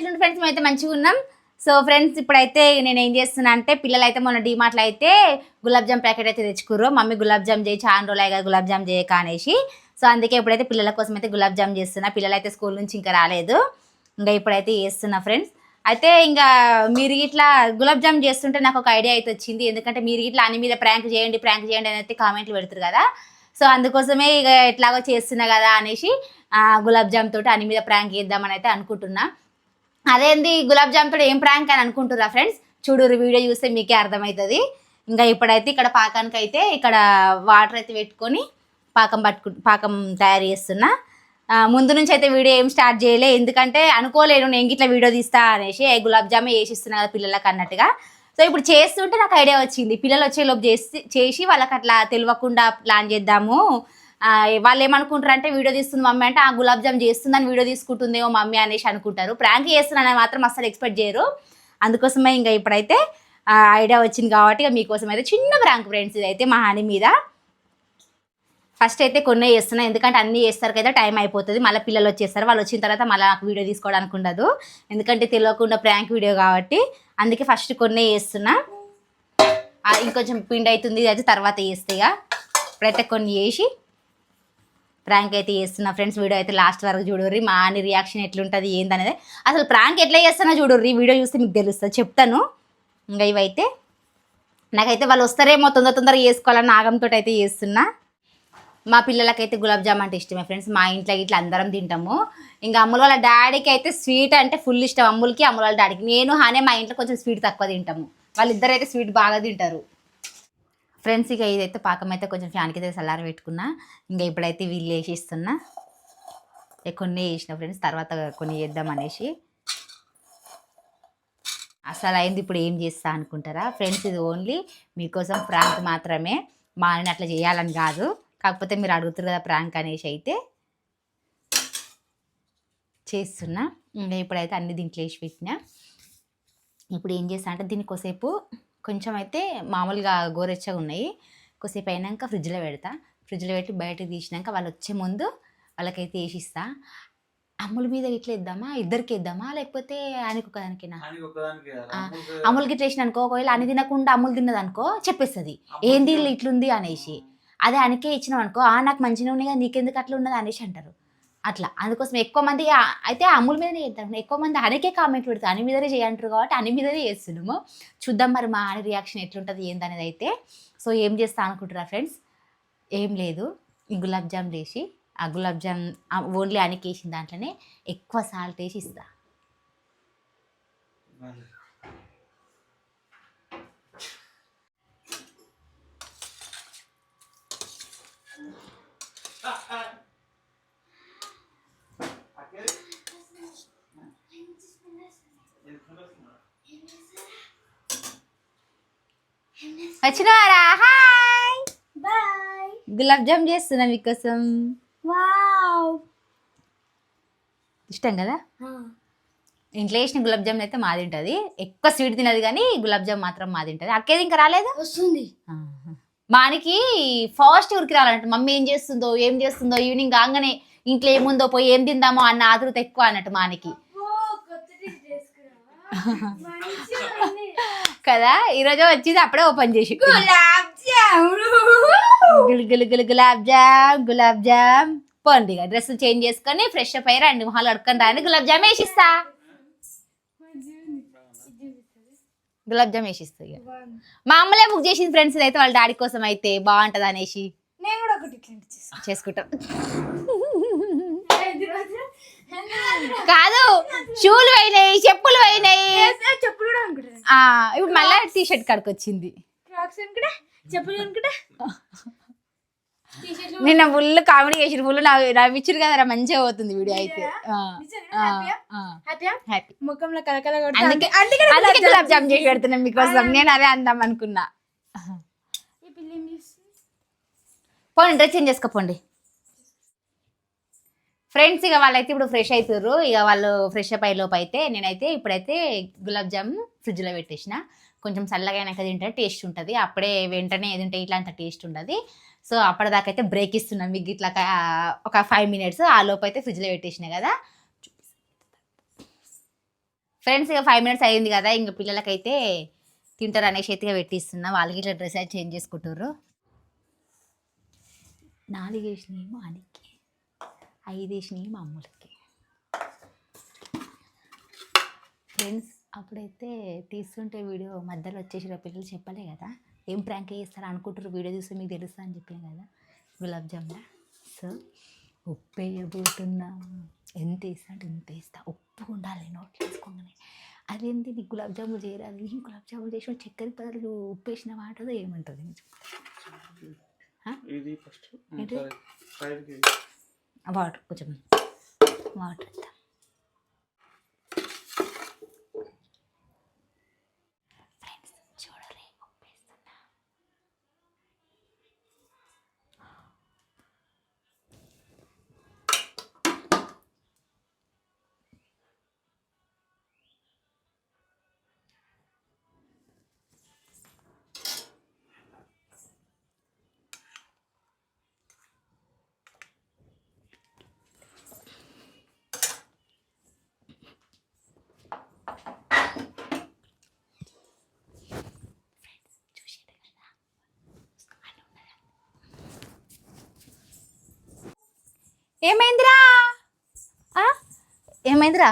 ఎట్లుంది ఫ్రెండ్స్ మేమైతే మంచిగా ఉన్నాం. సో ఫ్రెండ్స్ ఇప్పుడైతే నేను ఏం చేస్తున్నా అంటే పిల్లలు అయితే మొన్న డీమార్ట్లో అయితే గులాబ్ జామ్ ప్యాకెట్ అయితే తెచ్చుకుర్రు. మమ్మీ గులాబ్ జామ్ చేయి చాలా రోజులు కదా గులాబ్ జామ్ చేయక అనేసి. సో అందుకే ఇప్పుడైతే పిల్లల కోసం అయితే గులాబ్ జామ్ చేస్తున్నా. పిల్లలు అయితే స్కూల్ నుంచి ఇంకా రాలేదు. ఇంకా ఇప్పుడైతే చేస్తున్నా ఫ్రెండ్స్ అయితే ఇంకా మీరు ఇట్లా గులాబ్ జామ్ చేస్తుంటే నాకు ఒక ఐడియా అయితే వచ్చింది. ఎందుకంటే మీరు ఇట్లా అన్ని మీద ప్రాంక్ చేయండి ప్రాంక్ చేయండి అని అయితే కామెంట్లు పెడతారు కదా. సో అందుకోసమే ఇక ఎట్లాగో చేస్తున్నా కదా అనేసి గులాబ్జామ్ గులాబ్ జామ్ తోటి అన్ని మీద ప్రాంక్ చేద్దామని అయితే అనుకుంటున్నా. అదేంది గులాబ్ జామ్ ఏం ప్రాంక్ అని అనుకుంటురా ఫ్రెండ్స్ చూడురు వీడియో చూస్తే మీకే అర్థమవుతుంది ఇంకా ఇప్పుడైతే ఇక్కడ పాకానికి అయితే ఇక్కడ వాటర్ అయితే పెట్టుకొని పాకం పట్టుకు పాకం తయారు చేస్తున్నా. ముందు నుంచి అయితే వీడియో ఏం స్టార్ట్ చేయలే. ఎందుకంటే అనుకోలేను నేను ఇట్లా వీడియో తీస్తా అనేసి గులాబ్ జామే వేసిస్తున్నా కదా పిల్లలకు అన్నట్టుగా. సో ఇప్పుడు చేస్తుంటే నాకు ఐడియా వచ్చింది. పిల్లలు వచ్చేలోపు చేసి చేసి వాళ్ళకి అట్లా తెలియకుండా ప్లాన్ చేద్దాము. వాళ్ళు ఏమనుకుంటారు అంటే వీడియో తీస్తుంది మమ్మీ అంటే ఆ గులాబ్ జామ్ చేస్తుందని వీడియో తీసుకుంటుందేమో మమ్మీ అనేసి అనుకుంటారు. ప్రాంక్ చేస్తున్నానని మాత్రం అసలు ఎక్స్పెక్ట్ చేయరు. అందుకోసమే ఇంకా ఇప్పుడైతే ఐడియా వచ్చింది కాబట్టి ఇక మీకోసం అయితే చిన్న ప్రాంక్ ఫ్రెండ్స్ ఇదైతే మా హాని మీద. ఫస్ట్ అయితే కొన్ని చేస్తున్నా ఎందుకంటే అన్నీ చేస్తారు కదా టైం అయిపోతుంది. మళ్ళీ పిల్లలు వచ్చేస్తారు వాళ్ళు వచ్చిన తర్వాత మళ్ళీ నాకు వీడియో తీసుకోవడానికి ఉండదు. ఎందుకంటే తెలియకుండా ప్రాంక్ వీడియో కాబట్టి అందుకే ఫస్ట్ కొన్ని చేస్తున్నా. ఇంకొంచెం పిండి అవుతుంది ఇది అయితే తర్వాత చేస్తే ఇక. ఇప్పుడైతే కొన్ని చేసి ప్రాంక్ అయితే చేస్తున్నా ఫ్రెండ్స్ వీడియో అయితే లాస్ట్ వరకు చూడర్రి. మా అని రియాక్షన్ ఎట్లుంటుంది ఏందనేది. అసలు ప్రాంక్ ఎట్లా చేస్తున్నా చూడర్రి. వీడియో చూస్తే మీకు తెలుస్తుంది చెప్తాను. ఇంకా ఇవైతే నాకైతే వాళ్ళు వస్తారేమో తొందర తొందరగా చేసుకోవాలని ఆగంతో అయితే చేస్తున్నా. మా పిల్లలకైతే గులాబ్ జామ్ అంటే ఇష్టమే ఫ్రెండ్స్. మా ఇంట్లో ఇట్లా అందరం తింటాము. ఇంకా అమ్ముల వాళ్ళ డాడీకి అయితే స్వీట్ అంటే ఫుల్ ఇష్టం. అమ్ములకి అమ్ముల వాళ్ళ డాడీకి. నేను హానే మా ఇంట్లో కొంచెం స్వీట్ తక్కువ తింటాము. వాళ్ళిద్దరైతే స్వీట్ బాగా తింటారు. ఫ్రెండ్స్ ఇక ఇదైతే పాకం అయితే కొంచెం ఫ్యాన్కి అయితే సల్లార పెట్టుకున్నా. ఇంకా ఇప్పుడైతే వీళ్ళు వేసిస్తున్నా కొన్ని వేసిన ఫ్రెండ్స్ తర్వాత కొన్ని వేద్దాం అనేసి. అసలు అయింది ఇప్పుడు ఏం చేస్తా అనుకుంటారా? ఫ్రెండ్స్ ఇది ఓన్లీ మీకోసం ప్రాంక్ మాత్రమే. మా ఆయన అట్లా చేయాలని కాదు. కాకపోతే మీరు అడుగుతారు కదా ప్రాంక్ అనేసి అయితే. చేస్తున్నా. ఇంకా ఇప్పుడైతే అన్ని దీంట్లో వేసి పెట్టినా. ఇప్పుడు ఏం చేస్తా అంటే దీనికోసేపు కొంచెం అయితే మామూలుగా గోరెచ్చగా ఉన్నాయి కొద్దిసేపు అయినాక ఫ్రిడ్జ్లో పెడతా. ఫ్రిడ్జ్లో పెట్టి బయటకు తీసినాక వాళ్ళు వచ్చే ముందు వాళ్ళకైతే వేసిస్తా. అమ్ముల మీద ఇట్లా ఇద్దామా ఇద్దరికి ఇద్దామా లేకపోతే ఆయనకు ఒకదానికేనా అమ్ములకి ఇట్లా వేసిన అనుకో ఒకవేళ అని తినకుండా అమ్ములు తిన్నది అనుకో చెప్పేస్తుంది ఏంది ఇట్లుంది? అనేసి. అదే అనకే ఇచ్చినాం అనుకో ఆ నాకు మంచిగా ఉన్నాయి కదా నీకెందుకు అట్లా ఉన్నది? అనేసి అంటారు. అట్లా. అందుకోసం ఎక్కువ మంది అయితే అమ్ముల మీదనే చేస్తారు ఎక్కువ మంది అనేకే కామెంట్ పెడతారు. అని మీదనే చేయంటారు కాబట్టి అని మీదనే చేస్తున్నాము. చూద్దాం మరి మా అని రియాక్షన్ ఎట్లుంటుంది ఏందనేది అయితే. సో ఏం చేస్తా అనుకుంటారా ఫ్రెండ్స్ ఏం లేదు. గులాబ్ జామ్ వేసి ఆ గులాబ్ జామ్ ఓన్లీ అనికి వేసిన దాంట్లోనే ఎక్కువ సాల్ట్ వేసి ఇస్తా. వచ్చినారా హాయ్! బాయ్! గులాబ్ జామ్ చేస్తున్నా మీకోసం. వావ్! ఇష్టం కదా? ఇంట్లో వేసిన గులాబ్ జామ్ అయితే మాది ఉంటుంది. ఎక్కువ స్వీట్ తినదు కానీ గులాబ్ జామ్ మాత్రం మాది ఉంటుంది. అక్కేది ఇంకా రాలేదు? వస్తుంది. మానికి ఫాస్ట్ ఊరికి రాలంట మమ్మీ ఏం చేస్తుందో ఏం చేస్తుందో ఈవినింగ్ కాగానే ఇంట్లో ఏముందో పోయి ఏం తిందామో అన్న ఆతృత ఎక్కువ అన్నట్టు మానికి. కదా? ఈరోజు వచ్చింది అప్పుడే ఓపెన్ చేసి. గులాబ్ జాములు గులు గులు గులు గులాబ్ జామ్ గులాబ్ జామ్. పోండి ఇక డ్రెస్సులు చేంజ్ చేసుకొని ఫ్రెష్ అప్ అయ్యి రండి మొహాలు అడుక్కొని రాండి. గులాబ్ జామ్ వేసిస్తా. గులాబ్ జామ్ వేసిస్తా ఇక. మా అమ్మలే బుక్ చేసింది ఫ్రెండ్స్ అయితే వాళ్ళ డాడీ కోసం అయితే బాగుంటది అనేసి. నేను కూడా ఒకటి ఇట్లాంటి చేస్తాను చేసుకుంటాం. కాదు షూలు పోయినాయి చెప్పులు పోయినాయి చెప్పులు కూడా అనుకుంటాను ఆ, ఇప్పుడు మళ్ళీ టీ షర్ట్ కాడికి వచ్చింది. క్రాక్స్ అనుకుంటా చెప్పులు అనుకుంటా టీషర్ట్లు నిన్న ఫుల్ కామెడీ చేసిన ఫుల్ నవ్విచ్చారు కదా మంచిగా పోతుంది వీడియో అయితే. ముఖంలో కలకల అందుకే అందుకే అందుకే గులాబ్ జామ్ చేసి పెడుతున్నాం మీకోసం. నేను అదే అందాం అనుకున్నా. పోండి డ్రెస్ చేంజ్ చేసుకోపోండి ఫ్రెండ్స్ ఇక వాళ్ళైతే ఇప్పుడు ఫ్రెష్ అవుతుర్రు ఇక వాళ్ళు ఫ్రెష్ అప్ అయ్యే లోపు అయితే నేనైతే ఇప్పుడైతే గులాబ్ జామ్ ఫ్రిడ్జ్లో పెట్టేసిన. కొంచెం చల్లగా అయినాక తింటే టేస్ట్ ఉంటుంది. అప్పుడే వెంటనే ఏది ఉంటే ఇట్లా అంత టేస్ట్ ఉండదు. సో అప్పటిదాకా అయితే బ్రేక్ ఇస్తున్నాం. మీకు ఇట్లా ఒక- ఫైవ్ మినిట్స్ ఆ లోపు అయితే ఫ్రిడ్జ్లో పెట్టేసిన కదా. ఫ్రెండ్స్ ఇక ఫైవ్ మినిట్స్ అయింది కదా. ఇంక పిల్లలకైతే తింటారు అనేసి అయితే పెట్టిస్తున్నా. వాళ్ళకి ఇట్లా డ్రెస్ అయితే చేంజ్ చేసుకుంటారు నాలుగు వేసినాయి అనికి. ఐదు వేసినాయి మా అమ్ములకి ఫ్రెండ్స్ అప్పుడైతే తీస్తుంటే వీడియో మధ్యలో వచ్చేసి పిల్లలు చెప్పలే కదా. ఏం ప్రాంక్ చేస్తారు అనుకుంటారు వీడియో చూస్తే మీకు తెలుస్తా అని చెప్పాను కదా. గులాబ్ జామ్లా సో ఉప్పు వేయబోతున్నా ఎంత వేస్తా అంటే ఎంత వేస్తా. ఉప్పు ఉండాలి నోట్లో వేసుకోగానే. అదేంటి నీకు గులాబ్ జాములు చేయరాదు ఏం గులాబ్ జాములు చేసిన చక్కెర బదులు ఉప్పు వేసిన వాటదో ఏమంటుంది? ఇది ఫస్ట్ వాటర్ కొంచెం వాటర్ ఏమైందిరా? ఏమైందిరా?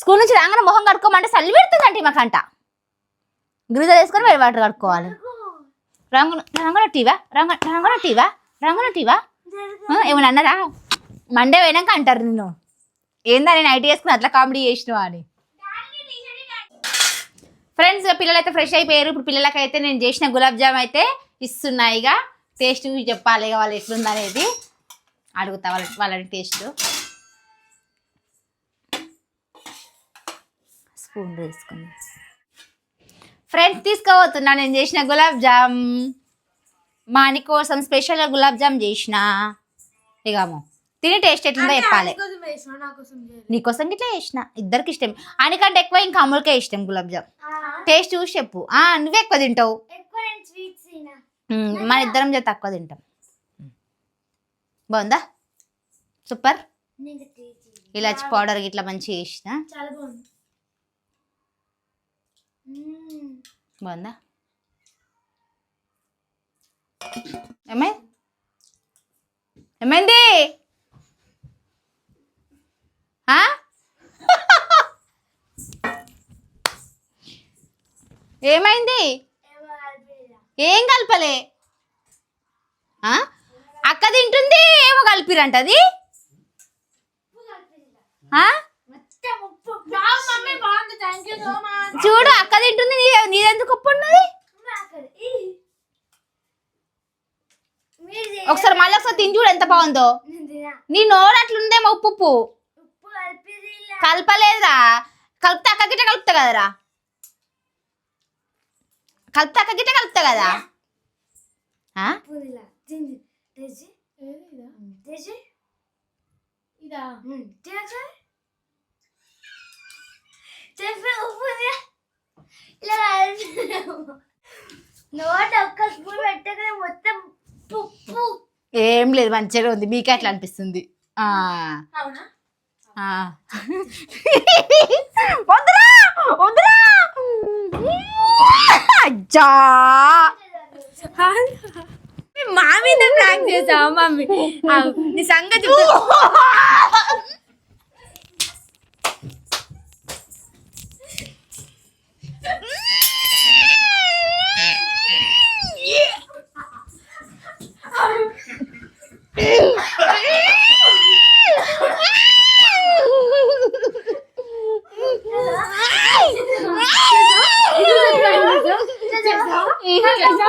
స్కూల్ నుంచి రాగానే మొహం కడుక్కోమంటే చల్లి పెడుతుందంటే మాకంట. గ్రీజర్ వేసుకొని వేడి వాటర్ కడుక్కోవాలి. రంగు రంగున టీవా రంగు రంగున టీవా రంగున టీవా ఏమన్నా అన్నారా మండే పోయినాక అంటారు నిన్ను. ఏందా నేను ఐటీ వేసుకుని అట్లా కామెడీ చేసినావా అని. ఫ్రెండ్స్ పిల్లలు అయితే ఫ్రెష్ అయిపోయారు. ఇప్పుడు పిల్లలకైతే నేను చేసిన గులాబ్ జామ్ అయితే ఇస్తున్నాయి ఇక టేస్ట్ చెప్పాలి ఇక వాళ్ళు ఎట్లుందనేది. అడుగుతా వాళ్ళ వాళ్ళని టేస్ట్ స్పూన్ వేసుకుని ఫ్రెండ్స్ తీసుకోబోతున్నా. నేను చేసిన గులాబ్ జామ్. మా అని కోసం స్పెషల్గా గులాబ్ జామ్ చేసిన. ఇకము తిని టేస్ట్ ఎట్లుందో చెప్పాలి. నీకోసం ఇట్లా చేసిన. ఇద్దరికి ఇష్టం. అనికంటే ఎక్కువ ఇంకా అమ్ములకే ఇష్టం గులాబ్ జామ్. టేస్ట్ చూసి చెప్పు. నువ్వే ఎక్కువ తింటావు. మన ఇద్దరం చేత తక్కువ తింటాం. బాగుందా? సూపర్. ఇలాచి పౌడర్ ఇట్లా మంచిగా వేసిన చాలా బాగుంది. ఏమై ఏమైంది? ఏమైంది. ఏం కలపలే? అక్క తింటుంది ఏమో కలిపిరంటది ఉప్పు కలిపిరా. ఆ? మొత్తం ఉప్పు బాగా మమ్మీ బాగుంది థ్యాంక్ యూ సో మచ్ చూడు అక్క తింటుంది నీదెందుకు ఉప్పు ఉన్నది? ఒకసారి మళ్ళీ ఒకసారి తిని చూడు ఎంత బాగుందో. నీ నోరు అట్లుందేమో ఉప్పు ఉప్పు. కలపలేదురా. కలిపితే అక్క గిట్ట కలుపుతా కదరా. నోట ఒక్క స్పూన్ పెట్టగానే మొత్తం ఉప్పు ఏం లేదు మంచిగా ఉంది. మీకే అట్లా అనిపిస్తుంది. ఆ. అవునా? ఆ. వద్దురా వద్దురా అజ్జా మా మీద ప్రాంక్ చేసావా మమ్మీ నీ సంగతి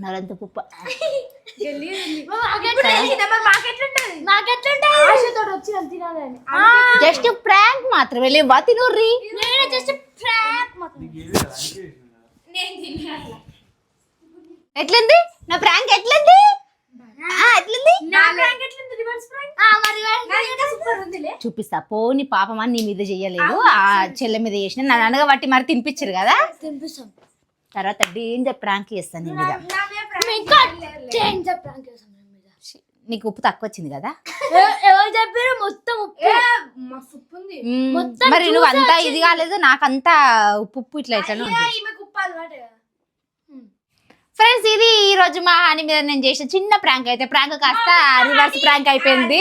నరంత పుప్ప. జస్ట్ ప్రాంక్ మాత్రమే. లేవా? తినూర్రి. నేను జస్ట్ ప్రాంక్ మాత్రం ఎట్లుంది? నా ప్రాంక్ ఎట్లుంది? ఆ, ఎట్లుంది? నా ప్రాంక్ ఎట్లుంది? రివర్స్ ప్రాంక్ మరి ఇంకా సూపర్ ఉందిలే. చూపిస్తా. పోని పాపం అని నీ మీద చెయ్యలేదు. ఆ చెల్లె మీద చేసిన. నన్ను అనగబట్టి మరి తినిపించరు కదా? తినిపిస్తాం. తర్వాత డేంజర్ ప్రాంక్ చేస్తాను నీ మీద ప్రాంక్ నీకు ఉప్పు తక్కువ వచ్చింది కదా ఎవరు చెప్పారు మొత్తం ఉప్పు. మరి నువ్వు అంతా. ఇది కాలేదు నాకంతా ఉప్పు ఉప్పు ఇట్లా ఇట్లా ఫ్రెండ్స్ ఇది ఈ రోజు మా హాని మీద నేను చేసిన చిన్న ప్రాంక్ అయితే. ప్రాంక్ కాస్త రివర్స్ ప్రాంక్ అయిపోయింది.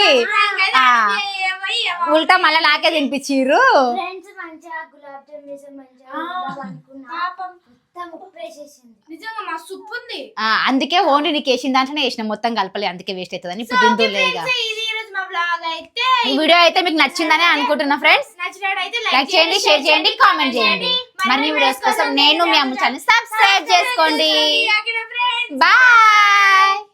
ఉల్టా మళ్ళీ నాకే తినిపించిర్రు ఫ్రెండ్స్ మంచిగా గులాబ్ జామ్ చేసాం మంచిగా ఉందాం అనుకున్నా మొత్తం ఉప్పేసేసింది నిజంగా మస్తు ఉప్పు ఉంది ఆ, అందుకే ఓన్లీ నీకు వేసిన దాంట్లోనే వేసిన. మొత్తం కలపలే అందుకే వేస్ట్ ఇప్పుడు బ్లాగ్ అయితే ఈ వీడియో అయితే మీకు నచ్చిందని అనుకుంటున్నా ఫ్రెండ్స్ లైక్ చేయండి షేర్ చేయండి కామెంట్ చేయండి. మరిన్ని వీడియోస్ కోసం నేను మీ అమ్మ ఛానల్ సబ్స్క్రైబ్ చేసుకోండి. బాయ్